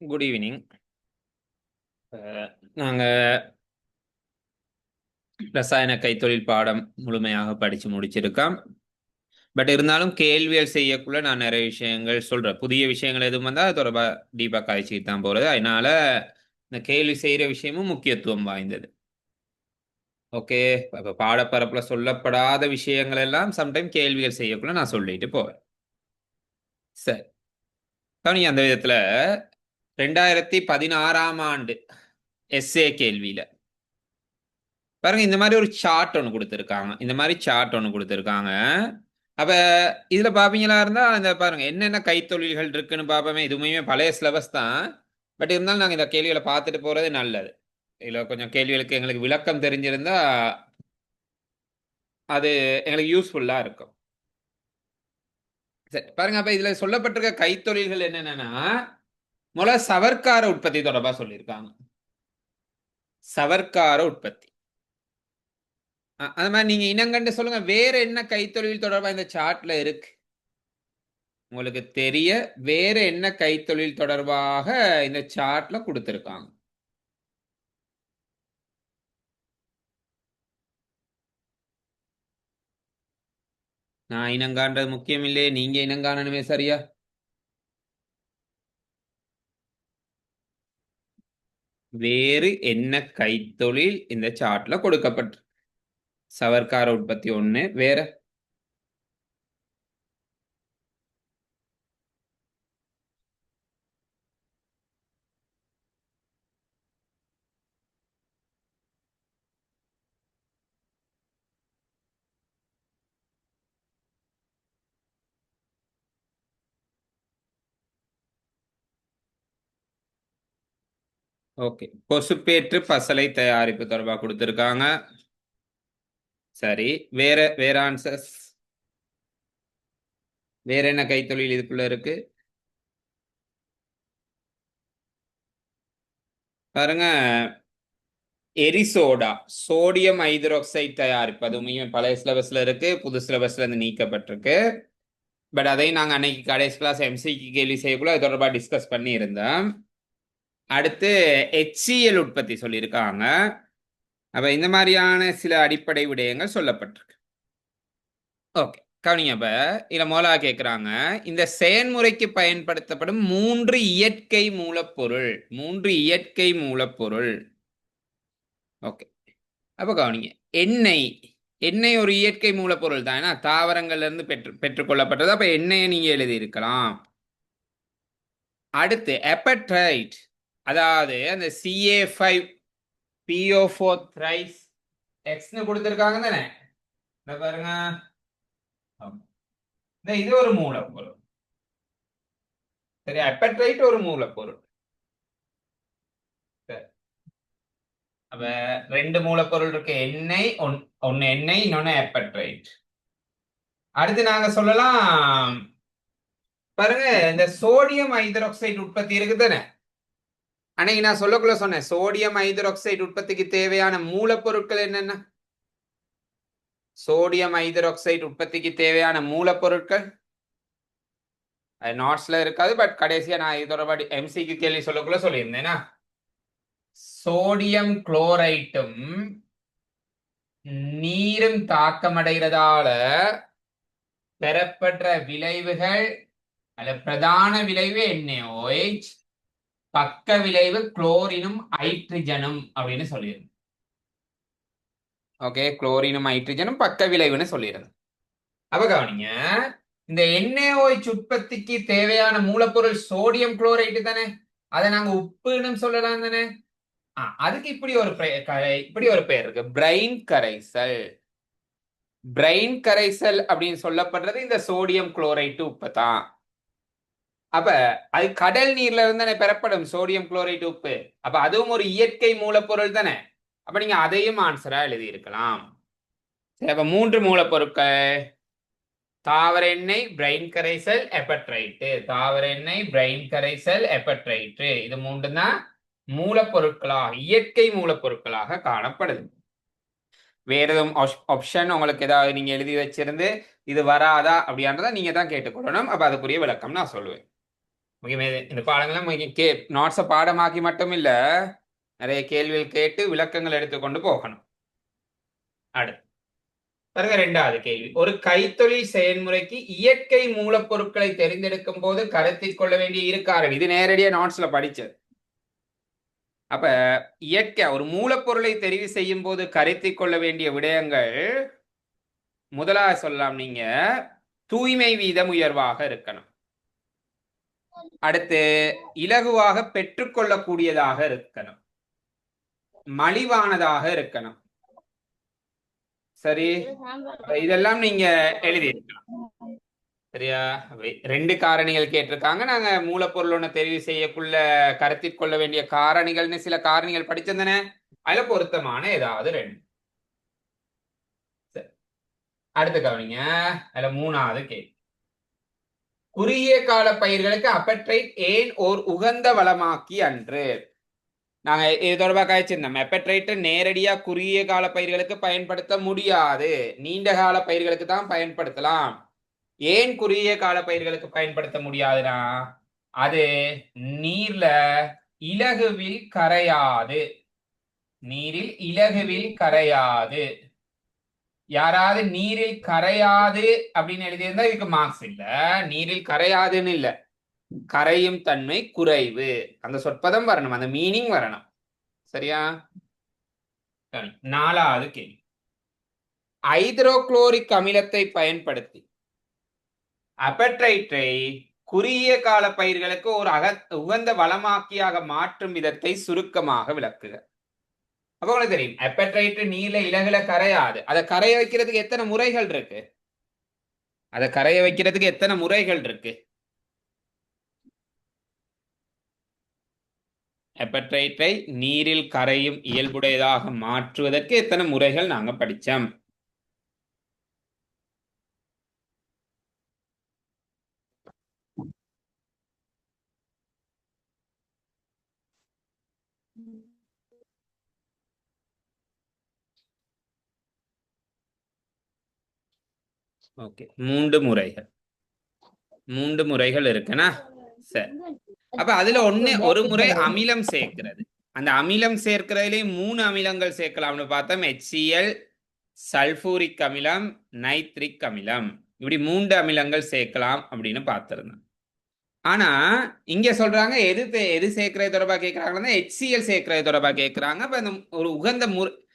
Good evening நாங்கள் ரசாயன கைத்தொழில் பாடம் முழுமையாக படித்து முடிச்சிருக்கோம். பட் இருந்தாலும் கேள்விகள் செய்யக்குள்ள நான் நிறைய விஷயங்கள் சொல்கிறேன் புதிய விஷயங்கள் எதுவும் வந்தால் அது தொடர்பாக டீப்பாக காய்ச்சிக்கிட்டு தான் போகிறது அதனால இந்த கேள்வி செய்கிற விஷயமும் முக்கியத்துவம் வாய்ந்தது. ஓகே இப்போ பாடப்பரப்பில் சொல்லப்படாத விஷயங்கள் எல்லாம் சம்டைம் கேள்விகள் செய்யக்குள்ள நான் சொல்லிட்டு போவேன். சரி. கவனி அந்த விதத்தில் ரெண்டாயிரத்தி பதினாறாம் ஆண்டு எஸ்ஏ கேள்வியில. பாருங்க இந்த மாதிரி ஒரு சார்ட் ஒன்று கொடுத்துருக்காங்க. இந்த மாதிரி சார்ட் ஒன்று கொடுத்துருக்காங்க. அப்ப இதுல பாப்பீங்களா இருந்தா இந்த பாருங்க என்னென்ன கைத்தொழில்கள் இருக்குன்னு பார்ப்போமே இதுவுமே பழைய சிலபஸ் தான். பட் இருந்தாலும் நாங்கள் இந்த கேள்விகளை பார்த்துட்டு போறது நல்லது. இதில் கொஞ்சம் கேள்விகளுக்கு எங்களுக்கு விளக்கம் தெரிஞ்சிருந்தா அது எங்களுக்கு யூஸ்ஃபுல்லா இருக்கும். சரி பாருங்க அப்ப இதுல சொல்லப்பட்டிருக்க கைத்தொழில்கள் என்னென்னா முதல்ல சவர்க்கார உற்பத்தி தொடர்பா சொல்லியிருக்காங்க. சவர்க்கார உற்பத்தி. அது மாதிரி நீங்க இனங்கண்டு சொல்லுங்க வேற என்ன கைத்தொழில் தொடர்பா இந்த சார்ட்ல இருக்கு? உங்களுக்கு தெரிய வேற என்ன கைத்தொழில் தொடர்பாக இந்த சார்ட்ல கொடுத்துருக்காங்க. நான் இனங்காண்டது முக்கியம் இல்லையே நீங்க இனங்காணணுமே சரியா? வேறு என்ன கைத்தொழில் இந்த சார்ட்ல கொடுக்கப்பட்டு சவர்க்கார உற்பத்தி ஒண்ணு வேற? ஓகே. கொசுப்பேற்று பசலை தயாரிப்பு தொடர்பாக கொடுத்துருக்காங்க. சரி. வேற வேற ஆன்சர்ஸ் வேற என்ன கைத்தொழில் இதுக்குள்ள இருக்கு? பாருங்க. எரிசோடா. சோடியம் ஹைட்ரோக்சைடு தயாரிப்பு. அதுவுமே பழைய சிலபஸ்ல இருக்கு. புது சிலபஸ்ல இருந்து நீக்கப்பட்டிருக்கு. பட் அதையும் நாங்கள் அன்னைக்கு கடைசி கிளாஸ் எம்சிக்கு கேள்வி செய்யக்குள்ள அது தொடர்பாக டிஸ்கஸ் பண்ணியிருந்தேன் அடுத்து ஹெச்சிஎல் உற்பத்தி சொல்லியிருக்காங்க. அப்ப இந்த மாதிரியான சில அடிப்படை விடயங்கள் சொல்லப்பட்டிருக்கு. ஓகே கவனிங்க அப்ப இதில் மோலா கேட்குறாங்க இந்த செயன்முறைக்கு பயன்படுத்தப்படும் மூன்று இயற்கை மூலப்பொருள் மூன்று இயற்கை மூலப்பொருள். ஓகே அப்ப கவனிங்க எண்ணெய் எண்ணெய் ஒரு இயற்கை மூலப்பொருள் தான். ஏன்னா தாவரங்கள்ல இருந்து பெற்று பெற்றுக்கொள்ளப்பட்டது. அப்ப எண்ணெயை நீங்க எழுதியிருக்கலாம். அடுத்து எப்பட்ரைட் அதாவது அந்த CA five PO four thrice எக்ஸ்னு கொடுத்துருக்காங்க தானே? இந்த பாருங்க. இந்த இது ஒரு மூலப்பொருள். சரி அப்பட்ரைட் ஒரு மூலப்பொருள். அப்ப ரெண்டு மூலப்பொருள் இருக்கு. எண்ணெய் ஒன் ஒன்னு எண்ணெய் இன்னொன்னு அப்பட்ரைட் அடுத்து நாங்க சொல்லலாம் பாருங்க இந்த சோடியம் ஹைட்ரோக்சைடு உற்பத்தி இருக்குதானே அன்னைக்கு நான் சொல்லக்குள்ள சொன்னேன். சோடியம் ஹைதராக்சைடு உற்பத்திக்கு தேவையான மூலப்பொருட்கள் என்னென்ன? சோடியம் ஹைதராக்சைடு உற்பத்திக்கு தேவையான மூலப்பொருட்கள்? அது நாட்ஸ்ல இருக்காது பட் கடைசியா நான் இதோட படி எம்சிக்கு கேள்வி சொல்லக்குள்ள சொல்லியிருந்தேனா? சோடியம் குளோரைட்டும் நீரும் தாக்கமடைகிறதால பெறப்பட்ட விளைவுகள் அல்ல பிரதான விளைவு என்ன? ஓய்ச் பக்க விளைவு குளோரினும் ஹைட்ரஜனும் அப்படின்னு சொல்லிடுது ஓகே குளோரினும் ஹைட்ரஜனும் பக்க விளைவுன்னு சொல்லிடுது அப்ப கவனிங்க இந்த என்ஏஓஹெச் உற்பத்திக்கு தேவையான மூலப்பொருள் சோடியம் குளோரைடு தானே? அதை நாங்க உப்புன்னு சொல்லலாம் தானே? அதுக்கு இப்படி ஒரு இப்படி ஒரு பெயர் இருக்கு. பிரைன் கரைசல். பிரைன் கரைசல் அப்படின்னு சொல்லப்படுறது இந்த சோடியம் குளோரைட்டு உப்பு தான். அப்ப அது கடல் நீர்ல இருந்து தானே பெறப்படும்? சோடியம் குளோரைட் உப்பு. அப்ப அதுவும் ஒரு இயற்கை மூலப்பொருள் தானே. அப்ப நீங்க அதையும் ஆன்சரா எழுதி இருக்கலாம் சரி அப்ப மூன்று மூலப்பொருட்கள். தாவர எண்ணெய் பிரைன் கரைசல் எபட்ரைட்டு தாவர எண்ணெய் பிரைன் கரைசல் எபட்ரைட்டு இது மூன்று தான் மூலப்பொருட்களாக இயற்கை மூலப்பொருட்களாக காணப்படுது. வேற எதுவும் ஆப்ஷன் உங்களுக்கு ஏதாவது நீங்க எழுதி வச்சிருந்து இது வராதா அப்படின்றத நீங்க தான் கேட்டுக்கொள்ளணும். அப்ப அதுக்குரிய விளக்கம் நான் சொல்லுவேன். முக்கியமே இந்த பாடங்களை கே நோட்ஸை பாடமாக்கி மட்டும் இல்ல நிறைய கேள்விகள் கேட்டு விளக்கங்கள் எடுத்துக்கொண்டு போகணும். அடுத்து. பாருங்க ரெண்டாவது கேள்வி. ஒரு கைத்தொழில் செயல்முறைக்கு இயற்கை மூலப்பொருட்களை தெரிந்தெடுக்கும் போது கருத்தில் கொள்ள வேண்டிய இரு காரணம் இது நேரடியா நோட்ஸ்ல படிச்சது. அப்ப இயற்கை ஒரு மூலப்பொருளை தெரிவு செய்யும் போது கருத்தில் கொள்ள வேண்டிய விடயங்கள் முதலாக சொல்லலாம் நீங்க தூய்மை வீதம் உயர்வாக இருக்கணும். அடுத்து இலகுவாக பெற்றுக்கொள்ளக்கூடியதாக இருக்கணும். மலிவானதாக இருக்கணும். சரி இதெல்லாம் நீங்க எழுதியிருக்கலாம். சரியா? ரெண்டு காரணிகள் கேட்டிருக்காங்க. நாங்க மூலப்பொருள் ஒண்ணு தெரிவு செய்யக்குள்ள கருத்தில் கொள்ள வேண்டிய காரணிகள்னு சில காரணிகள் படிச்சிருந்தன அதுல பொருத்தமான ஏதாவது ரெண்டு. அடுத்து கவனிங்க. அதுல மூணாவது கேள்வி. குறுகிய கால பயிர்களுக்கு அப்பட்ரைட் ஏன் ஓர் உகந்த வளமாக்கி அன்று? நாங்க இது தொடர்பாக காய்ச்சிருந்தோம். மெப்பட்ரைட்டை நேரடியா குறுகிய கால பயிர்களுக்கு பயன்படுத்த முடியாது. நீண்ட கால பயிர்களுக்கு தான் பயன்படுத்தலாம். ஏன் குறுகிய கால பயிர்களுக்கு பயன்படுத்த முடியாதுன்னா அது நீர்ல இலகுவில் கரையாது. நீரில் இலகுவில் கரையாது. யாராவது நீரில் கரையாது அப்படின்னு எழுதியிருந்தா இதுக்கு மார்க்ஸ் இல்ல. நீரில் கரையாதுன்னு இல்ல. கரையும் தன்மை குறைவு. அந்த சொற்பதம் வரணும். அந்த மீனிங் வரணும். சரியா? நாலாவது கேள்வி. ஹைட்ரோகுளோரிக் அமிலத்தை பயன்படுத்தி அப்பட்ரைட்டை குறுகிய கால பயிர்களுக்கு ஒரு அக உகந்த வளமாக்கியாக மாற்றும் விதத்தை சுருக்கமாக விளக்குக. அப்ப உங்களுக்கு தெரியும். அப்பட்ரைட் நீல இலகுல கரையாது. அதை கரைய வைக்கிறதுக்கு எத்தனை முறைகள் இருக்கு? அதை கரைய வைக்கிறதுக்கு எத்தனை முறைகள் இருக்கு? எப்பட்ரைட்டை நீரில் கரையும் இயல்புடையதாக மாற்றுவதற்கு எத்தனை முறைகள் நாங்க படிச்சோம்? ஓகே. மூன்று முறைகள். மூன்று முறைகள் இருக்குன்னா சரி. அப்ப அதுல ஒண்ணு ஒரு முறை அமிலம் சேர்க்கிறது. அந்த அமிலம் சேர்க்கிறதுலயே மூணு அமிலங்கள் சேர்க்கலாம்னு பார்த்தோம். ஹெச்சிஎல் சல்பூரிக் அமிலம் நைத்ரிக் அமிலம். இப்படி மூன்று அமிலங்கள் சேர்க்கலாம் அப்படின்னு பார்த்திருந்தோம். ஆனா இங்க சொல்றாங்க எது எது சேர்க்கறது தொடர்பா கேட்கறாங்கன்னா ஹெச்சிஎல் சேர்க்கறது தொடர்பா கேட்கறாங்க அப்ப அந்த ஒரு உகந்த முறை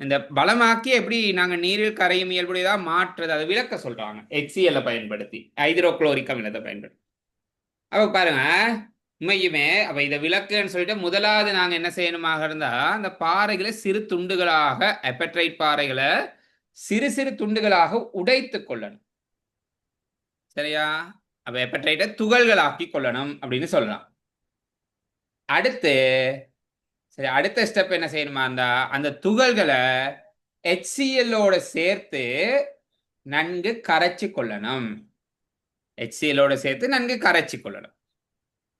இந்த பலமாக்கி எப்படி நாங்கள் நீரில் கரையும் இயல்புடையதா மாற்றுறது அதை விளக்க சொல்றாங்க. HCl பயன்படுத்தி. ஹைட்ரோகுளோரிக் அமிலத்தை பயன்படுத்தி. அப்போ பாருங்க உண்மையுமே அப்போ இதை விளக்குன்னு சொல்லிட்டு முதலாவது நாங்கள் என்ன செய்யணுமாக இருந்தால் அந்த பாறைகளை சிறு துண்டுகளாக எப்பட்ரைட் பாறைகளை சிறு சிறு துண்டுகளாக உடைத்து கொள்ளணும். சரியா? அப்போ எப்பட்ரைட்டை துகள்களாக்கி கொள்ளணும் அப்படின்னு சொல்லலாம். அடுத்து சரி அடுத்த ஸ்டெப் என்ன செய்யணுமா? இருந்தா அந்த துகள்களை ஹெச்சிஎல்லோட சேர்த்து நன்கு கரைச்சி கொள்ளணும். ஹெச்சிஎல்லோட சேர்த்து நன்கு கரைச்சி கொள்ளணும்.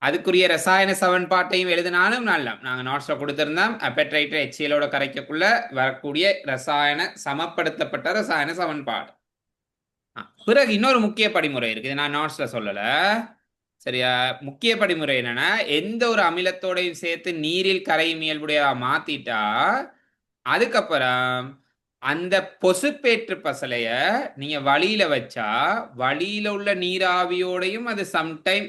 அதுக்குரிய ரசாயன சமன்பாட்டையும் எழுதினாலும் நல்லா. நாங்கள் நோட்ஸில் கொடுத்துருந்தோம். அப்பெட்ரைட்டை ஹெச்சிஎலோட கரைக்கக்குள்ள வரக்கூடிய ரசாயன சமப்படுத்தப்பட்ட ரசாயன சமன்பாடு ஆ, பிறகு இன்னொரு முக்கிய படிமுறை இருக்குது நான் நோட்ஸில் சொல்லலை. சரியா? முக்கிய படிமுறை என்னன்னா எந்த ஒரு அமிலத்தோடையும் சேர்த்து நீரில் கரையும் இயல்புடையதா மாத்திட்டா அதுக்கப்புறம் அந்த பொசுப்பேற்று பசலைய நீங்க வழியில வச்சா வழியில உள்ள நீராவியோடையும் அது சம்டைம்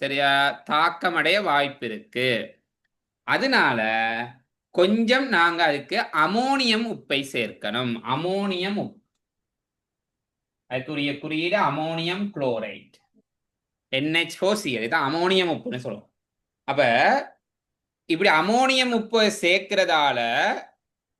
சரியா தாக்கமடைய வாய்ப்பு இருக்கு. அதனால கொஞ்சம் நாங்க அதுக்கு அமோனியம் உப்பை சேர்க்கணும். அமோனியம் உப் அதுக்குரிய குறியீடு அமோனியம் குளோரைட். NH4Cl இதுதான் அமோனியம் உப்புன்னு சொல்லுவோம். அப்ப இப்படி அமோனியம் உப்பை சேர்க்கிறதால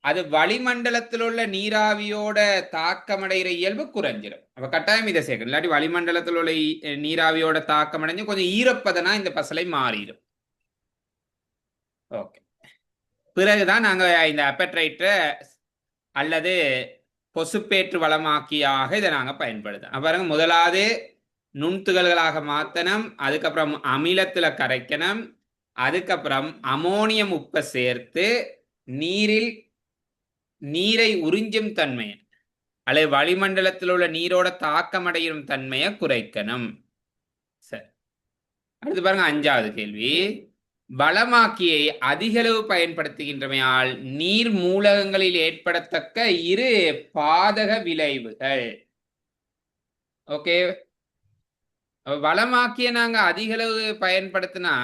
அது வளிமண்டலத்தில் உள்ள நீராவியோட தாக்கமடைகிற இயல்பு குறைஞ்சிரும். அப்ப கட்டாயம் இதை சேர்க்கணும். இல்லாட்டி வளிமண்டலத்தில் உள்ள நீராவியோட நீராவியோட தாக்கமடைஞ்சு கொஞ்சம் ஈரப்பதனா இந்த பசலை மாறிடும். ஓகே. பிறகுதான் நாங்க இந்த அப்பட்ரைட்டை அல்லது பொசுப்பேற்று வளமாக்கியாக இதை நாங்க பயன்படுத்தோம் பாருங்க முதலாவது நுண்துகள்களாக மாற்றணும் அதுக்கப்புறம் அமிலத்தில் கரைக்கணும் அதுக்கப்புறம் அமோனியம் உப்பை சேர்த்து நீரில் நீரை உறிஞ்சும் தன்மையை அல்லது வளிமண்டலத்தில் உள்ள நீரோட தாக்கமடையும் தன்மையை குறைக்கணும். சரி. அடுத்து பாருங்க அஞ்சாவது கேள்வி. வளமாக்கியை அதிகளவு பயன்படுத்துகின்றமையால் நீர் மூலகங்களில் ஏற்படத்தக்க இரு பாதக விளைவுகள். ஓகே. வளமாக்கிய நாங்க அதிகளவு பயன்படுத்தினா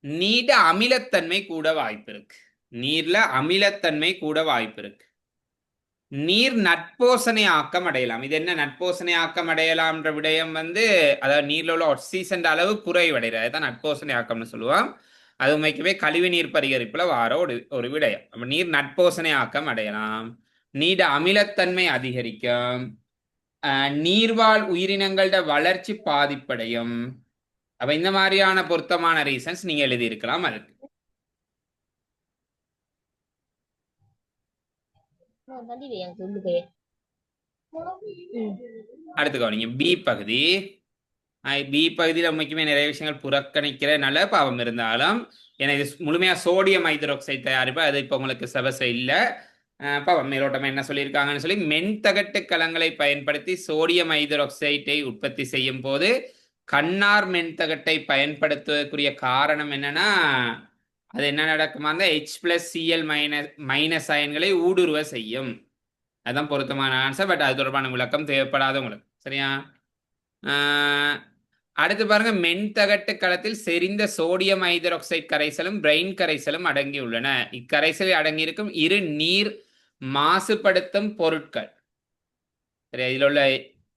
நீட அமிலத்தன்மை கூட வாய்ப்பு இருக்கு. நீர்ல அமிலத்தன்மை கூட வாய்ப்பு இருக்கு. நீர் நட்போசனை ஆக்கம் அடையலாம். இது என்ன? நட்போசனை ஆக்கம் அடையலாம்ன்ற விடயம் வந்து அதாவது நீர்ல உள்ள ஆக்சிஜன் அளவு குறைவடைகிறது. அதுதான் நட்போசனை ஆக்கம்னு சொல்லுவோம். அது உண்மைக்குமே கழிவு நீர் பரிகரிப்புல வார ஒரு ஒரு விடயம். நீர் நட்போசனை ஆக்கம் அடையலாம். நீட அமிலத்தன்மை அதிகரிக்கும். நீர்வாழ் உயிரினங்களோட வளர்ச்சி பாதிப்படையும். அப்ப இந்த மாதிரியான பொருத்தமான ரீசன்ஸ் நீங்க எழுதியிருக்கலாம் அதுக்கு. நான் தாண்டி இதை எனக்கு சொல்லுதே ம். அடுத்து கவனிங்க பி பகுதி. பி பகுதியில் உண்மைக்குமே நிறைய விஷயங்கள் புறக்கணிக்கிற நல்ல பாவம் இருந்தாலும் எனக்கு முழுமையாக சோடியம் ஹைட்ரோக்சைடு தயாரிப்பு அது இப்போ உங்களுக்கு செவச இல்லை. பாவம் மேலோட்டமாக என்ன சொல்லியிருக்காங்கன்னு சொல்லி மென்தகட்டு கலங்களை பயன்படுத்தி சோடியம் ஐதரோக்சைட்டை உற்பத்தி செய்யும் போது கண்ணார் மென்தகட்டை பயன்படுத்துவதற்குரிய காரணம் என்னன்னா அது என்ன நடக்குமா? இருந்தால் H plus Cl minus minus அயன்களை ஊடுருவ செய்யும். அதுதான் பொருத்தமான ஆன்சர் பட் அது தொடர்பான விளக்கம் தேவைப்படாத உங்களுக்கு. சரியா? அடுத்து பாருங்க மென்தகட்டு களத்தில் செறிந்த சோடியம் ஹைட்ரோக்சைடு கரைசலும் பிரெயின் கரைசலும் அடங்கியுள்ளன. இக்கரைசலில் அடங்கியிருக்கும் இரு நீர் மாசுபடுத்தும் பொருட்கள். இதில் உள்ள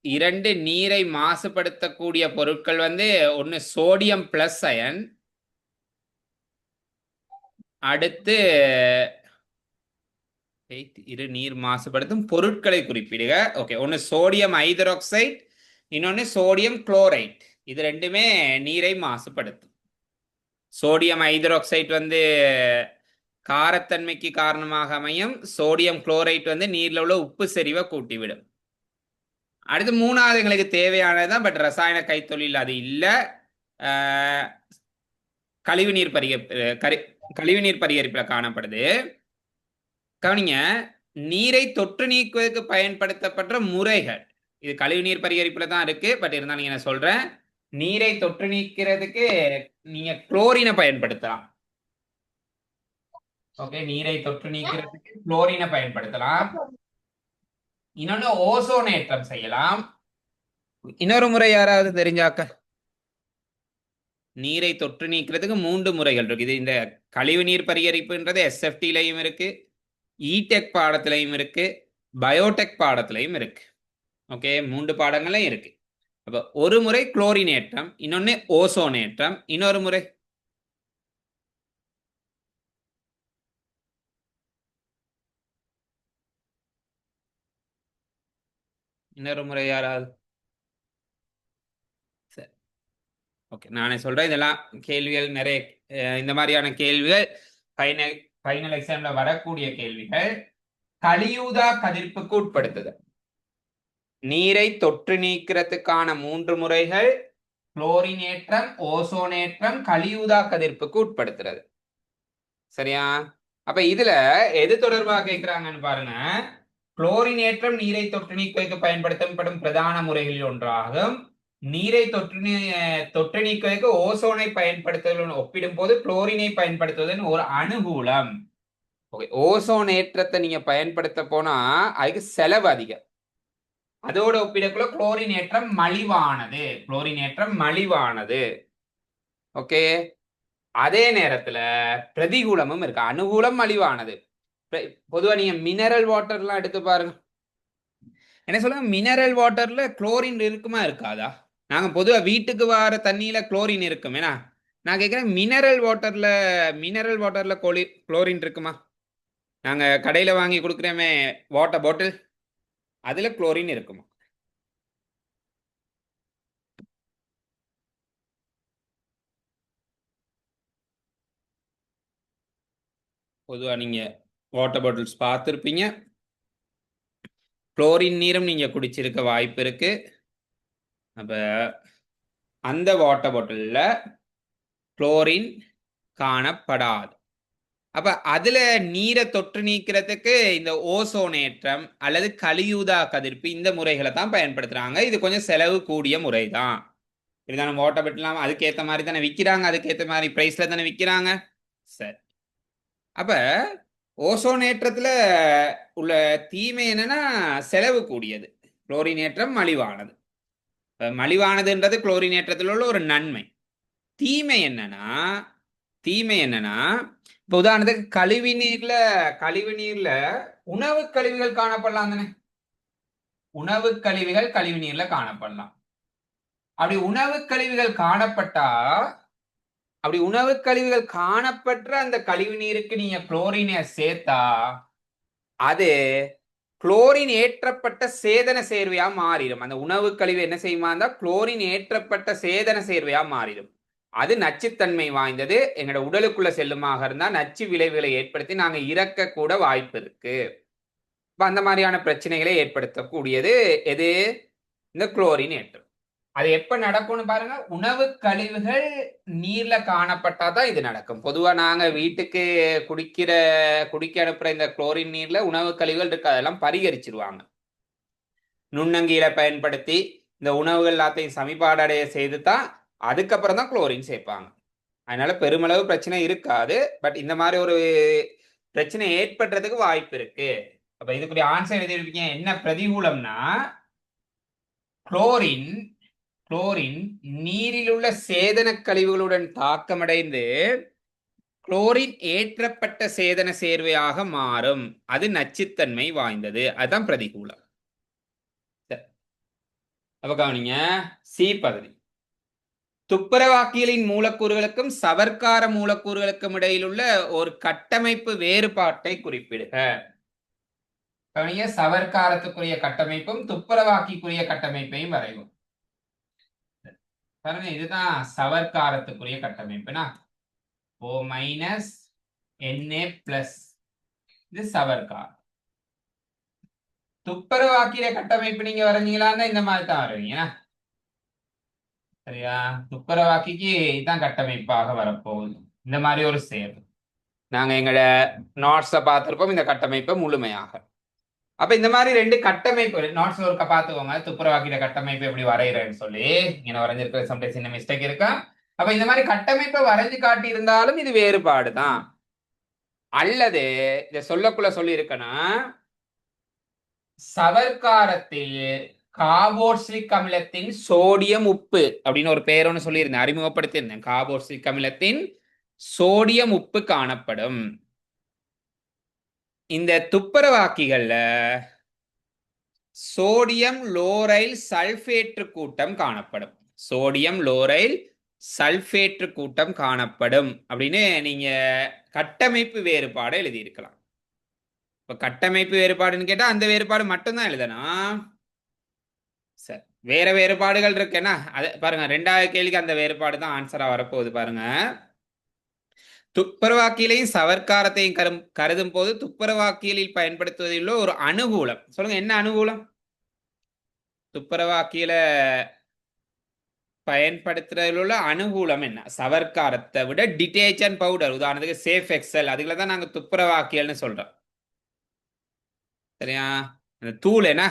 இரண்டு நீரை மாசுபடுத்தக்கூடிய பொருட்கள் வந்து ஒன்று சோடியம் பிளஸ் அயன் அடுத்து இரு நீர் மாசுபடுத்தும் பொருட்களை குறிப்பிடுக. ஓகே ஒன்று சோடியம் ஹைதராக்சைட் இன்னொன்று சோடியம் குளோரைட். இது ரெண்டுமே நீரை மாசுபடுத்தும். சோடியம் ஹைதராக்சைட் வந்து காரத்தன்மைக்கு காரணமாக அமையும். சோடியம் குளோரைட் வந்து நீரில் உள்ள உப்பு செறிவை கூட்டிவிடும். அடுத்து மூணாவது எங்களுக்கு தேவையானதுதான் பட் ரசாயன கைத்தொழில் அது இல்லை. கழிவுநீர் பரிக கரி கழிவுநீர் பரிகரிப்பில் காணப்படுது. கவனிங்க நீரை தொற்று நீக்குவதற்கு பயன்படுத்தப்பட்ட முறைகள். இது கழிவுநீர் பரிகரிப்பில் தான் இருக்கு பட் இருந்தாலும் நான் சொல்றேன் நீரை தொற்று நீக்கிறதுக்கு நீங்க குளோரினை பயன்படுத்தலாம். ஓகே நீரை தொற்று நீக்கிறதுக்கு குளோரினை பயன்படுத்தலாம். இன்னொன்னு ஓசோனேற்றம் செய்யலாம். இன்னொரு முறை யாராவது தெரிஞ்சாக்க? நீரை தொற்று நீக்கிறதுக்கு மூன்று முறைகள் இருக்கு. இது இந்த கழிவுநீர் பரிகரிப்புன்றது எஸ்எஃப்டிலையும் இருக்கு இடெக் பாடத்திலையும் இருக்கு பயோடெக் பாடத்திலையும் இருக்கு. ஓகே மூன்று பாடங்களையும் இருக்கு. அப்போ ஒரு முறை குளோரினேற்றம் இன்னொன்று ஓசோனேற்றம் இன்னொரு முறை இன்னொரு முறை யாராவது சரி. ஓகே நானே சொல்றேன். இதெல்லாம் கேள்விகள் நிறைய அஹ் இந்த மாதிரியான கேள்விகள் ஃபைனல் ஃபைனல் எக்ஸாம்ல வரக்கூடிய கேள்விகள். கலியூதா கதிர்ப்புக்கு உட்படுத்துதல். நீரை தொற்று நீக்கிறதுக்கான மூன்று முறைகள் குளோரினேற்றம் ஓசோனேற்றம் கலியூதா கதிர்ப்புக்கு உட்படுத்துறது. சரியா? அப்ப இதுல எது தொடர்பாக கேட்கிறாங்கன்னு பாருங்க. குளோரினேற்றம் நீரை தொற்று நீக்குவதற்கு பயன்படுத்தப்படும் பிரதான முறைகளில் ஒன்றாகும். நீரை தொற்று நீ தொற்று நீக்குவதற்கு ஓசோனை பயன்படுத்துவதுடன் ஒப்பிடும்போது குளோரினை பயன்படுத்துவதன் ஒரு அனுகூலம் ஓகே ஓசோன் ஏற்றத்தை நீங்க பயன்படுத்த போனா அதுக்கு செலவு அதிகம். அதோட ஒப்பிடக்குள்ள குளோரின் ஏற்றம் மலிவானது. குளோரின் ஏற்றம் மலிவானது. ஓகே அதே நேரத்துல பிரதிகூலமும் இருக்கு. அனுகூலம் மலிவானது. பொதுவா நீங்க மினரல் வாட்டர்லாம் எடுத்து பாருங்க. என்ன சொல்லுங்க மினரல் வாட்டர்ல குளோரின் இருக்குமா? இருக்காதா? நாங்க பொதுவா வீட்டுக்கு வர தண்ணியில குளோரின் இருக்கும். ஏன்னா நான் கேட்குறேன் மினரல் வாட்டர்ல மினரல் வாட்டர்ல கோலி குளோரின் இருக்குமா? நாங்க கடையில வாங்கி கொடுக்குறோமே வாட்டர் பாட்டில் அதுல குளோரின் இருக்குமா? பொதுவாக நீங்கள் வாட்டர் பாட்டில்ஸ் பார்த்துருப்பீங்க. குளோரின் நீரும் நீங்கள் குடிச்சிருக்க வாய்ப்பு இருக்குது அப்போ அந்த வாட்டர் பாட்டிலில் குளோரின் காணப்படாது. அப்போ அதில் நீரை தொற்று நீக்கிறதுக்கு இந்த ஓசோனேற்றம் அல்லது கலியூதா கதிர்ப்பு இந்த முறைகளை தான் பயன்படுத்துகிறாங்க இது கொஞ்சம் செலவு கூடிய முறை தான் இருந்தாலும் வாட்டர் பெட்லாம் அதுக்கேற்ற மாதிரி தானே விற்கிறாங்க அதுக்கேற்ற மாதிரி ப்ரைஸில் தானே விற்கிறாங்க சரி. அப்போ ஓசோனேற்றத்தில் உள்ள தீமை என்னன்னா செலவு கூடியது. குளோரினேற்றம் மலிவானது. மலிவானதுன்றது குளோரினேற்றத்தில் உள்ள ஒரு நன்மை. தீமை என்னன்னா தீமை என்னன்னா இப்போ உதாரணத்துக்கு கழிவு நீர்ல கழிவு நீர்ல உணவு கழிவுகள் காணப்படலாம் தானே? உணவு கழிவுகள் கழிவு நீர்ல காணப்படலாம். அப்படி உணவு கழிவுகள் காணப்பட்டா அப்படி உணவு கழிவுகள் காணப்பட்ட அந்த கழிவு நீருக்கு நீங்க குளோரினை சேர்த்தா அது குளோரின் ஏற்றப்பட்ட சேதன சேர்வையா மாறிடும். அந்த உணவு கழிவு என்ன செய்யுமா இருந்தா குளோரின் ஏற்றப்பட்ட சேதன சேர்வையா மாறிடும். அது நச்சுத்தன்மை வாய்ந்தது. எங்களோட உடலுக்குள்ள செல்லுமாக இருந்தா நச்சு விளைவுகளை ஏற்படுத்தி நாங்க இறக்க கூட வாய்ப்பு இருக்கு. இப்ப அந்த மாதிரியான பிரச்சனைகளை ஏற்படுத்தக்கூடியது எது? இந்த குளோரின் ஏற்றம். அது எப்ப நடக்கும்னு பாருங்க உணவு கழிவுகள் நீர்ல காணப்பட்டாதான் இது நடக்கும். பொதுவா நாங்க வீட்டுக்கு குடிக்கிற குடிக்க அனுப்புற இந்த குளோரின் நீர்ல உணவு கழிவுகள் இருக்கு அதெல்லாம் பரிகரிச்சிருவாங்க. நுண்ணங்கீரை பயன்படுத்தி இந்த உணவுகள் எல்லாத்தையும் சமிபாடடைய செய்து தான் அதுக்கப்புறம் தான் குளோரின் சேர்ப்பாங்க. அதனால பெருமளவு பிரச்சனை இருக்காது. பட் இந்த மாதிரி ஒரு பிரச்சனை ஏற்படுறதுக்கு வாய்ப்பு இருக்கு. அப்ப இதுக்குரிய ஆன்சர் எழுதியிருப்பீங்க. என்ன பிரதிகூலம்னா குளோரின் குளோரின் நீரில் உள்ள சேதன கழிவுகளுடன் தாக்கமடைந்து குளோரின் ஏற்றப்பட்ட சேதன சேர்வையாக மாறும். அது நச்சுத்தன்மை வாய்ந்தது. அதுதான் பிரதிகூலம். அப்ப கவனிங்க. சி பகுதி. துப்புரவாக்கியலின் மூலக்கூறுகளுக்கும் சவர்க்கார மூலக்கூறுகளுக்கும் இடையிலுள்ள ஒரு கட்டமைப்பு வேறுபாட்டை குறிப்பிடுக. கவனிங்க. சவர்க்காரத்துக்குரிய கட்டமைப்பும் துப்புரவாக்கிக்குரிய கட்டமைப்பையும் வரைவோம். பாருங்க இதுதான் சவர்க்காரத்துக்குரிய கட்டமைப்புனா. O minus Na plus. இது சவர்க்கார் துப்புரவாக்கிய கட்டமைப்பு நீங்க வரைஞ்சீங்களான்னா இந்த மாதிரி தான் வருவீங்க சரியா? துப்புரவாக்கிக்கு இதுதான் கட்டமைப்பாக வரப்போகுது. இந்த மாதிரி ஒரு சேர்வு. நாங்க எங்களோட நோட்ஸை பார்த்துருப்போம் இந்த கட்டமைப்பை முழுமையாக. அப்ப இந்த மாதிரி ரெண்டு கட்டமைப்பு நாட்ஸ் ஒருக்க பாத்துக்கோங்க துப்புரவாக்கிற கட்டமைப்பு எப்படி வரைகிறேன்னு சொல்லி. இங்க வரைஞ்சிருக்கிற சம்டைம்ஸ் சின்ன மிஸ்டேக் இருக்கா? அப்ப இந்த மாதிரி கட்டமைப்பை வரைஞ்சு காட்டி இருந்தாலும் இது வேறுபாடு தான் அல்லது இத சொல்லக்குள்ள சொல்லி இருக்கனா சவர்க்காரத்தில் காபோர்சிலிக் அமிலத்தின் சோடியம் உப்பு அப்படின்னு ஒரு பேர் ஒன்று சொல்லியிருந்தேன். அறிமுகப்படுத்தியிருந்தேன். காபோர்சிலிக் அமிலத்தின் சோடியம் உப்பு காணப்படும். இந்த துப்புரவாக்கிகள்ல சோடியம் லோரைல் சல்ஃபேற்று கூட்டம் காணப்படும். சோடியம் லோரைல் சல்ஃபேற்று கூட்டம் காணப்படும் அப்படின்னு நீங்க கட்டமைப்பு வேறுபாடு எழுதியிருக்கலாம். இப்ப கட்டமைப்பு வேறுபாடுன்னு கேட்டா அந்த வேறுபாடு மட்டும்தான் எழுதணும். சரி வேற வேறுபாடுகள் இருக்குன்னா அது பாருங்க ரெண்டாவது கேள்விக்கு அந்த வேறுபாடு தான் ஆன்சரா வரப்போகுது பாருங்க. துப்புரவாக்கியலையும் சவர்க்காரத்தையும் கரும் கருதும் போது துப்புரவாக்கியலில் பயன்படுத்துவதில் ஒரு அனுகூலம் சொல்லுங்க என்ன அனுகூலம் துப்புரவாக்கியல பயன்படுத்துறதுல உள்ள அனுகூலம் என்ன? சவர்க்காரத்தை விட டிடேச்சன் பவுடர் உதாரணத்துக்கு சேஃப் எக்ஸல் அதுல தான் நாங்க துப்புரவாக்கியல்னு சொல்றோம். சரியா? அந்த தூள் என்ன?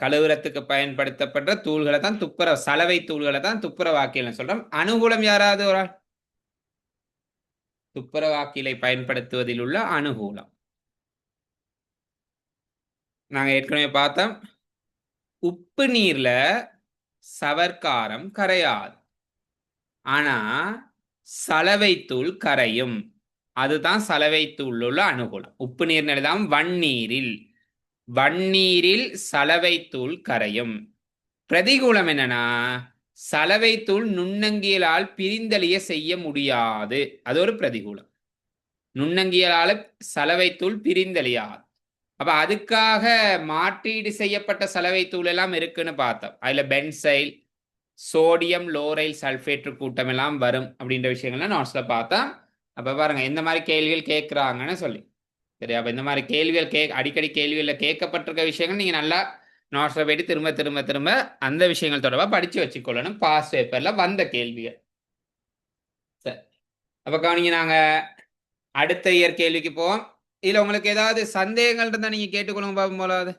கழுவுறத்துக்கு பயன்படுத்தப்படுற தூள்களை தான் துப்புர சலவை தூள்களை தான் துப்புரவாக்கியல்னு சொல்றோம். அனுகூலம் யாராவது ஒரு ஆள்? துப்புரவாக்கிலை பயன்படுத்துவதில் உள்ள அனுகூலம். நாங்கள் ஏற்கனவே பார்த்தோம். உப்பு நீர்ல சவர்க்காரம் கரையாது. ஆனா சலவைத்தூள் கரையும். அதுதான் சலவைத்தூள் உள்ள அனுகூலம். உப்பு நீர் வன்னீரில். வன்னீரில் சலவைத்தூள் கரையும். பிரதிகூலம் என்னன்னா சலவைத்தூள் நுண்ணங்கியலால் பிரிந்தளிய செய்ய முடியாது. அது ஒரு பிரதிகூலம். நுண்ணங்கியலால சலவைத்தூள் பிரிந்தளியாது. அப்ப அதுக்காக மாற்றீடு செய்யப்பட்ட சலவைத்தூள் எல்லாம் இருக்குன்னு பார்த்தோம். அதுல பென்சைல் சோடியம் லோரைல் சல்ஃபேட்டு கூட்டம் எல்லாம் வரும் அப்படின்ற விஷயங்கள்லாம் நோட்ஸ்ல பார்த்தோம். அப்ப பாருங்க எந்த மாதிரி கேள்விகள் கேட்குறாங்கன்னு சொல்லி. சரி அப்ப இந்த மாதிரி கேள்விகள் கே அடிக்கடி கேள்விகளில் கேட்கப்பட்டிருக்க விஷயங்கள் நீங்க நல்லா நோட்ஸில் போயிட்டு திரும்ப திரும்ப திரும்ப அந்த விஷயங்கள் தொடர்பாக படிச்சு வச்சுக்கொள்ளணும். பாஸ் பேப்பர்ல வந்த கேள்விகள். சரி. அப்போ கவனிங்க நாங்கள் அடுத்த இயர் கேள்விக்கு போவோம். இதில் உங்களுக்கு ஏதாவது சந்தேகங்கள் இருந்தால் நீங்கள் கேட்டுக்கொள்ளுங்க பாப்போம் போலாது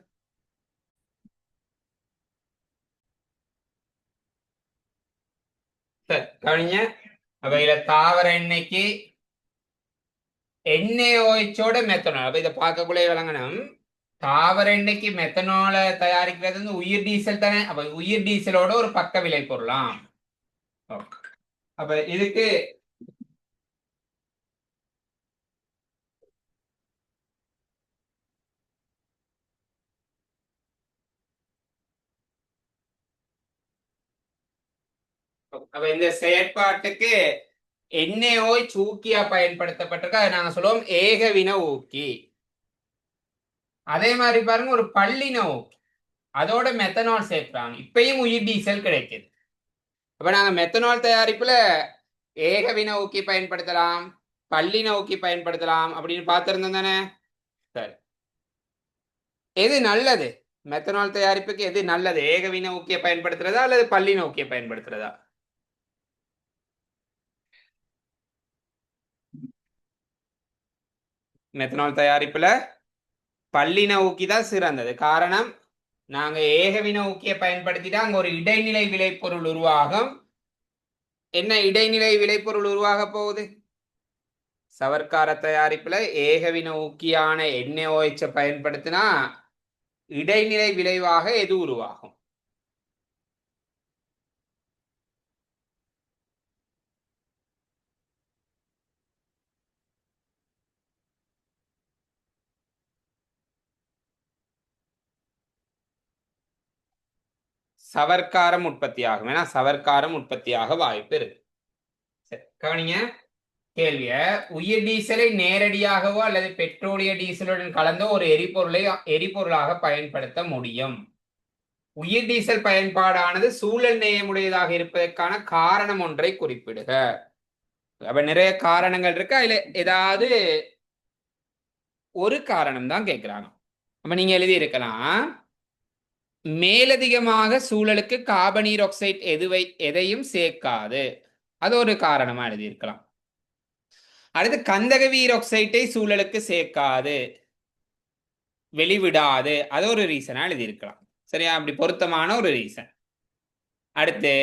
சரி கவனிங்க. அப்போ இதில் தாவர எண்ணெய்க்கு எண்ணெய் ஓய்ச்சோட மெத்தனால் அப்போ இதை பார்க்கக்குள்ளே விளங்கணும். தாவர எண்ணெய்க்கு மெத்தனால தயாரிக்கிறது வந்து உயிர் டீசல் தானே. அப்ப உயிர் டீசலோட ஒரு பக்க விலை பொருளாம். அப்ப இதுக்கு அப்ப இந்த செயற்பாட்டுக்கு எண்ணெயோய் சூக்கியா பயன்படுத்தப்பட்டிருக்கு. அதை நாங்க சொல்லுவோம் ஏகவின ஊக்கி. அதே மாதிரி பாருங்க ஒரு பள்ளினோ அதோட மெத்தனால் சேர்க்கிறாங்க. இப்பயும் உயிர் டீசல் கிடைக்குது. அப்ப நாங்க மெத்தனால் தயாரிப்புல ஏகவின ஊக்கி பயன்படுத்தலாம் பள்ளின ஊக்கி பயன்படுத்தலாம் அப்படின்னு பார்த்திருந்தோம் தானே? சரி. எது நல்லது? மெத்தனால் தயாரிப்புக்கு எது நல்லது? ஏகவின ஊக்கிய பயன்படுத்துறதா அல்லது பள்ளின ஊக்கிய பயன்படுத்துறதா? மெத்தனால் தயாரிப்புல பல்லின ஊக்கி தான் சிறந்தது. காரணம் நாங்க ஏகவின ஊக்கியை பயன்படுத்திட்டா அங்க ஒரு இடைநிலை விளைபொருள் உருவாகும். என்ன இடைநிலை விளைபொருள் உருவாக போகுது? சவர்க்கார தயாரிப்புல ஏகவின ஊக்கியான எண்ணெய் ஓய்ச்ச பயன்படுத்தினா இடைநிலை விளைவாக எது உருவாகும்? சவர்க்காரம் உற்பத்தியாகும். ஏன்னா சவர்க்காரம் உற்பத்தியாக வாய்ப்பு இருக்கு. சரி கவனிங்க. கேள்விய உயிர் டீசலை நேரடியாகவோ அல்லது பெட்ரோலிய டீசலுடன் கலந்தோ ஒரு எரிபொருளை எரிபொருளாக பயன்படுத்த முடியும். உயிர் டீசல் பயன்பாடானது சூழல் நேயமுடையதாக இருப்பதற்கான காரணம் ஒன்றை குறிப்பிடுக. அப்ப நிறைய காரணங்கள் இருக்கு? அதுல ஏதாவது ஒரு காரணம் தான் கேட்கிறாங்க அப்ப நீங்க எழுதி இருக்கலாம் மேலதிகமாக சூழலுக்கு கார்பனீர் ஆக்சைடு எதுவை எதையும் சேர்க்காது. அது ஒரு காரணமா எழுதியிருக்கலாம். அடுத்து கந்தக வீராக்சைட்டை சூழலுக்கு சேர்க்காது. வெளிவிடாது. அது ஒரு ரீசனா எழுதியிருக்கலாம். சரியா? அப்படி பொருத்தமான ஒரு ரீசன் அடுத்து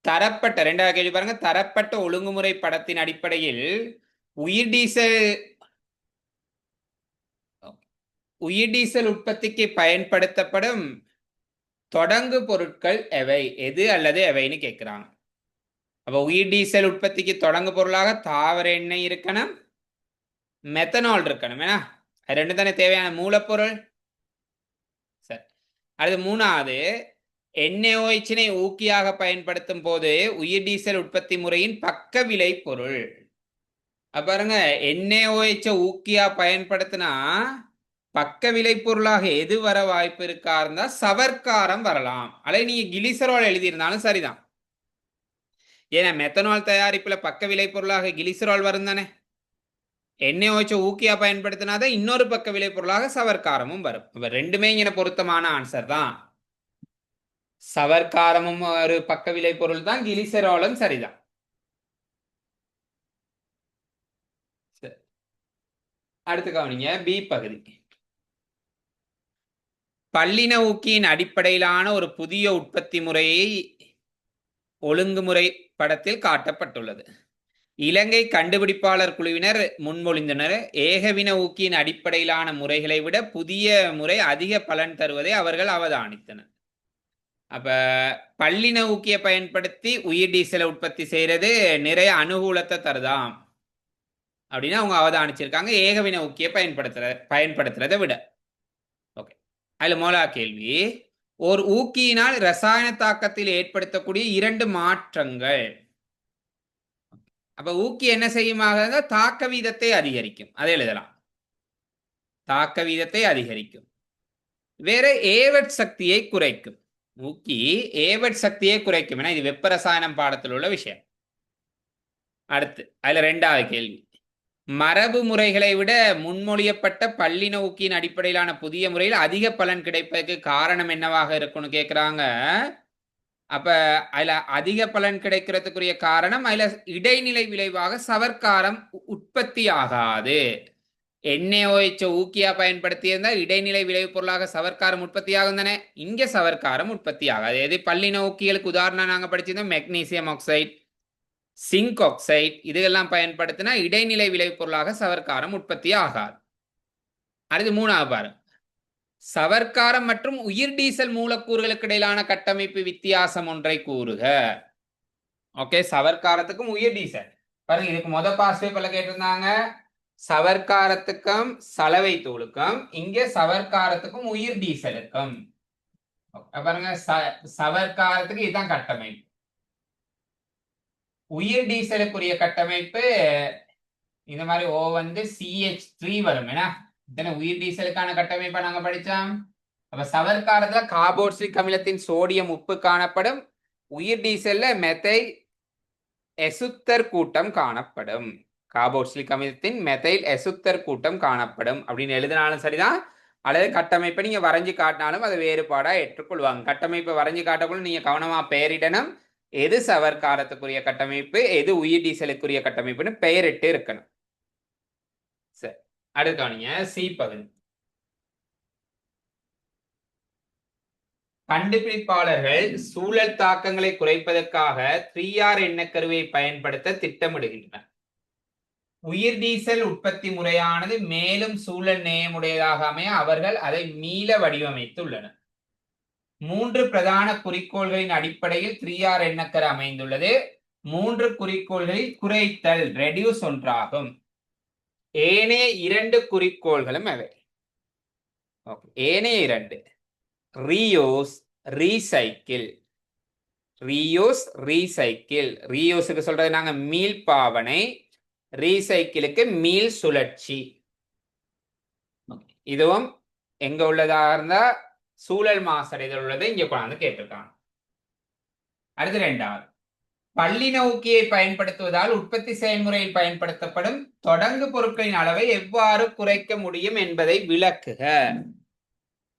தரப்பட்ட ரெண்டாவது கேள்வி பாருங்க. தரப்பட்ட ஒழுங்குமுறை படத்தின் அடிப்படையில் உயிர் டீசல் உயிர் டீசல் உற்பத்திக்கு பயன்படுத்தப்படும் தொடங்கு பொருட்கள் எவை? எது அல்லது எவைன்னு கேட்குறாங்க. அப்போ உயிர் டீசல் உற்பத்திக்கு தொடங்கு பொருளாக தாவர எண்ணெய் இருக்கணும் மெத்தனால் இருக்கணும் ஏன்னா அது ரெண்டு தானே தேவையான மூலப்பொருள். சரி. அடுத்து மூணாவது எண்ணெய் ஓய்ச்சினை ஊக்கியாக பயன்படுத்தும் போது உயிர் டீசல் உற்பத்தி முறையின் பக்க விலை பொருள். பாருங்க பாருங்க எண்ணெயோய்ச்ச ஊக்கியா பயன்படுத்தினா பக்க விளைபொருளாக எது வர வாய்ப்பு இருக்கா இருந்தா சவர்க்காரம் வரலாம். அல்லது நீங்க கிளிசரால் எழுதியிருந்தாலும் சரிதான். ஏன்னா மெத்தனால் தயாரிப்புல பக்க விளைபொருளாக கிளிசரால் வரும் தானே. எண்ணெய் வச்ச ஊக்கியா பயன்படுத்தினாதான் இன்னொரு பக்க விளைபொருளாக சவர்க்காரமும் வரும். ரெண்டுமே இங்க பொருத்தமான ஆன்சர் தான். சவர்க்காரமும் ஒரு பக்க விளைபொருள் தான் கிளிசராலும் சரிதான். சரி. அடுத்து கவனிங்க பி பகுதி. பள்ளின ஊக்கியின் அடிப்படையிலான ஒரு புதிய உற்பத்தி முறையை ஒழுங்குமுறை படத்தில் காட்டப்பட்டுள்ளது. இலங்கை கண்டுபிடிப்பாளர் குழுவினர் முன்மொழிந்தனர் ஏகவின ஊக்கியின் அடிப்படையிலான முறைகளை விட புதிய முறை அதிக பலன் தருவதை அவர்கள் அவதானித்தனர். அப்ப பள்ளின ஊக்கியை பயன்படுத்தி உயிர் டீசலை உற்பத்தி செய்யறது நிறைய அனுகூலத்தை தருதாம். அப்படின்னு அவங்க அவதானிச்சிருக்காங்க ஏகவின ஊக்கியை பயன்படுத்துற பயன்படுத்துறதை விட. அதுல மோலா கேள்வி ஒரு ஊக்கியினால் ரசாயன தாக்கத்தில் ஏற்படுத்தக்கூடிய இரண்டு மாற்றங்கள். அப்ப ஊக்கி என்ன செய்யுமாக தாக்க வீதத்தை அதிகரிக்கும். அதை எழுதலாம். தாக்க வீதத்தை அதிகரிக்கும். வேற ஏவட் சக்தியை குறைக்கும். ஊக்கி ஏவட் சக்தியை குறைக்கும். ஏன்னா இது வெப்ப ரசாயனம் பாடத்தில் உள்ள விஷயம். அடுத்து அதுல ரெண்டாவது கேள்வி. மரபு முறைகளை விட முன்மொழியப்பட்ட பள்ளி நோக்கியின் அடிப்படையிலான புதிய முறையில் அதிக பலன் கிடைப்பதற்கு காரணம் என்னவாக இருக்கும்னு கேட்குறாங்க அப்ப அதுல அதிக பலன் கிடைக்கிறதுக்குரிய காரணம் அதுல இடைநிலை விளைவாக சவர்க்காரம் உ- உற்பத்தி ஆகாது. எண்ணெய் ஓய்ச்ச ஊக்கியா பயன்படுத்தி இருந்தால் இடைநிலை விளைவு பொருளாக சவர்க்காரம் உற்பத்தி ஆகும் தானே? இங்க சவர்க்காரம் உற்பத்தி ஆகாது. எது பல்லின ஊக்கிகளுக்கு உதாரணம் நாங்கள் படிச்சிருந்தோம் மெக்னீசியம் ஆக்சைடு சிங்க் ஆக்சைடு இதுகெல்லாம் பயன்படுத்தினா இடைநிலை விளைபொருளாக சவர்க்காரம் உற்பத்தி ஆகாது. அடுத்து மூணாவது பாருங்க சவர்க்காரம் மற்றும் உயிர் டீசல் மூலக்கூறுகளுக்கு இடையிலான கட்டமைப்பு வித்தியாசம் ஒன்றை கூறுக. ஓகே சவர்க்காரத்துக்கும் உயிர் டீசல். பாருங்க இதுக்கு முத பாஸ் பேப்பர்ல கேட்டிருந்தாங்க. சவர்க்காரத்துக்கும் சலவை தூளுக்கும் இங்கே சவர்க்காரத்துக்கும் உயிர் டீசலுக்கும். பாருங்க ச- சவர்க்காரத்துக்கு இதுதான் கட்டமைப்பு. உயிர் டீசலுக்குரிய கட்டமைப்பு இந்த மாதிரி ஓ வந்து சிஹெச் த்ரீ வரும். ஏன்னா இத்தனை உயிர் டீசலுக்கான கட்டமைப்பை நாங்க படிச்சோம். அப்ப சவர்க்காரத்துல கார்போக்சிலிக் அமிலத்தின் சோடியம் உப்பு காணப்படும். உயிர் டீசல்ல மெத்தைல் எசுத்தர் கூட்டம் காணப்படும். கார்போக்சிலிக் அமிலத்தின் மெத்தைல் எசுத்தர் கூட்டம் காணப்படும். அப்படின்னு எழுதினாலும் சரிதான். அல்லது கட்டமைப்பை நீங்க வரைஞ்சு காட்டினாலும் அதை வேறுபாடா ஏற்றுக்கொள்வாங்க. கட்டமைப்பை வரைஞ்சு காட்டக்குள்ள நீங்க கவனமா பெயரிடணும். எது சவர்க்காரத்துக்குரிய கட்டமைப்பு எது உயிர் டீசலுக்குரிய கட்டமைப்புன்னு பெயரிட்டு இருக்கணும். சரி அடுத்து கவனிங்க சி பகுதி. கண்டுபிடிப்பாளர்கள் சூழல் தாக்கங்களை குறைப்பதற்காக த்ரீ ஆர் எண்ணக்கருவை பயன்படுத்த திட்டமிடுகின்றனர். உயிர் டீசல் உற்பத்தி முறையானது மேலும் சூழல் நேயமுடையதாக அமைய அவர்கள் அதை மீள வடிவமைத்துள்ளனர். மூன்று பிரதான குறிக்கோள்களின் அடிப்படையில் த்ரீ ஆர் எண்ணக்கரு அமைந்துள்ளது. மூன்று குறிக்கோள்களில் குறைத்தல் ரெடியூஸ் ஒன்றாகும். ஏனைய இரண்டு குறிக்கோள்களும் அவை. ஏனைய இரண்டு. Reuse recycle. Reuse recycle. ரீயூஸுக்கு சொல்றது நாங்க மீள் பாவனை ரீசைக்கிளுக்கு மீள் சுழற்சி. இதுவும் எங்க உள்ளதா இருந்தா சூழல் மாசடைதல் உள்ளது இங்க கொண்டாந்து கேட்டிருக்காங்க. அடுத்து ரெண்டாவது. பள்ளி நோக்கியை பயன்படுத்துவதால் உற்பத்தி செயல்முறையில் பயன்படுத்தப்படும் தொடங்கு பொருட்களின் அளவை எவ்வாறு குறைக்க முடியும் என்பதை விளக்குக.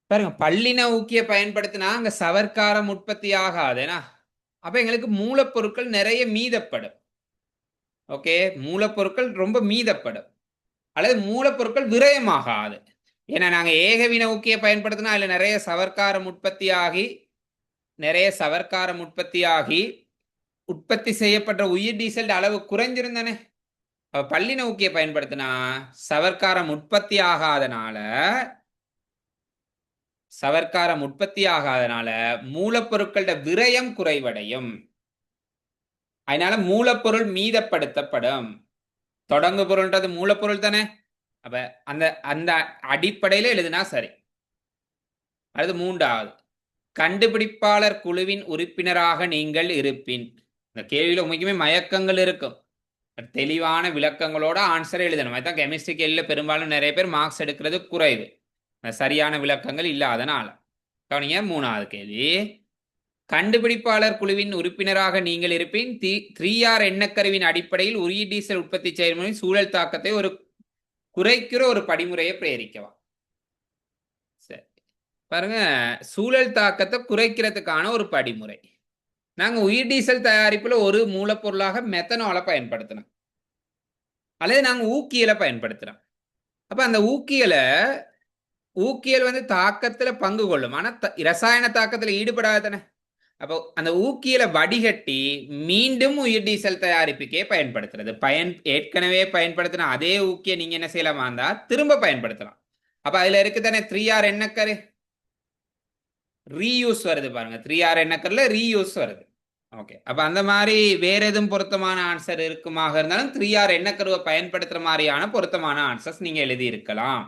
பாருங்க பள்ளி நோக்கியை பயன்படுத்தினா அங்க சவர்க்காரம் உற்பத்தி ஆகாதுனா அப்ப எங்களுக்கு மூலப்பொருட்கள் நிறைய மீதப்படும். ஓகே மூலப்பொருட்கள் ரொம்ப மீதப்படும். அல்லது மூலப்பொருட்கள் விரயமாகாது. ஏன்னா நாங்கள் ஏகவின ஊக்கியை பயன்படுத்தினா அதில் நிறைய சவர்க்காரம் உற்பத்தி ஆகி நிறைய சவர்க்காரம் உற்பத்தி ஆகி உற்பத்தி செய்யப்பட்ட உயிர் டீசல் அளவு குறைஞ்சிருந்தானே? அப்ப பள்ளி நோக்கியை பயன்படுத்தினா சவர்க்காரம் உற்பத்தி ஆகாதனால சவர்க்காரம் உற்பத்தி ஆகாதனால மூலப்பொருட்களோட விரயம் குறைவடையும். அதனால மூலப்பொருள் மீதப்படுத்தப்படும். தொடங்கு பொருள்ன்றது மூலப்பொருள் தானே? அப்ப அந்த அந்த அடிப்படையில எழுதுனா சரி. அடுத்து மூன்றாவது. கண்டுபிடிப்பாளர் குழுவின் உறுப்பினராக நீங்கள் இருப்பின். இந்த கேள்வியில் உண்மைக்குமே மயக்கங்கள் இருக்கும். தெளிவான விளக்கங்களோட ஆன்சரை எழுதணும். அதுதான் கெமிஸ்ட்ரி கேள்வியில் பெரும்பாலும் நிறைய பேர் மார்க்ஸ் எடுக்கிறது குறைவு. சரியான விளக்கங்கள் இல்லாதனால. கவனிங்க மூணாவது கேள்வி. கண்டுபிடிப்பாளர் குழுவின் உறுப்பினராக நீங்கள் இருப்பின் தி த்ரீ ஆர் எண்ணக்கருவின் அடிப்படையில் உரிய டீசல் உற்பத்தி செயல்முறை சூழல் தாக்கத்தை ஒரு குறைக்கிற ஒரு படிமுறையை பிரேரிக்கவா? சரி. பாருங்க சூழல் தாக்கத்தை குறைக்கிறதுக்கான ஒரு படிமுறை. நாங்க உயிர் டீசல் தயாரிப்புல ஒரு மூலப்பொருளாக மெத்தனாலை பயன்படுத்தினோம். அல்லது நாங்க ஊக்கியலை பயன்படுத்துகிறோம் அப்ப அந்த ஊக்கியலை ஊக்கியல் வந்து தாக்கத்துல பங்கு கொள்ளும். ஆனா த- ரசாயன தாக்கத்துல ஈடுபடாதானே அப்போ அந்த ஊக்கியில வடிகட்டி மீண்டும் உயிர் டீசல் தயாரிப்புக்கே பயன்படுத்துறது. பயன் ஏற்கனவே பயன்படுத்தின அதே ஊக்கியை நீங்க என்ன செய்யலாமா? இருந்தா திரும்ப பயன்படுத்தலாம். அப்ப அதுல இருக்கு தானே த்ரீ ஆர் எண்ணக்கரு. ரீயூஸ் வருது பாருங்க. த்ரீ ஆர் எண்ணக்கர்ல ரீயூஸ் வருது. ஓகே அப்ப அந்த மாதிரி வேற எதுவும் பொருத்தமான ஆன்சர் இருக்குமாக இருந்தாலும் த்ரீ ஆர் எண்ணக்கருவை பயன்படுத்துற மாதிரியான பொருத்தமான ஆன்சர்ஸ் நீங்க எழுதி இருக்கலாம்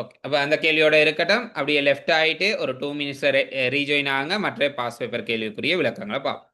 ஓகே அப்போ அந்த கேள்வியோட இருக்கட்டும். அப்படியே லெஃப்ட் ஆகிட்டு ஒரு டூ மினிட்ஸை ரீஜாயின் ஆகுங்க. மற்ற பாஸ் பேப்பர் கேள்விக்குரிய விளக்கங்களை பார்ப்போம்.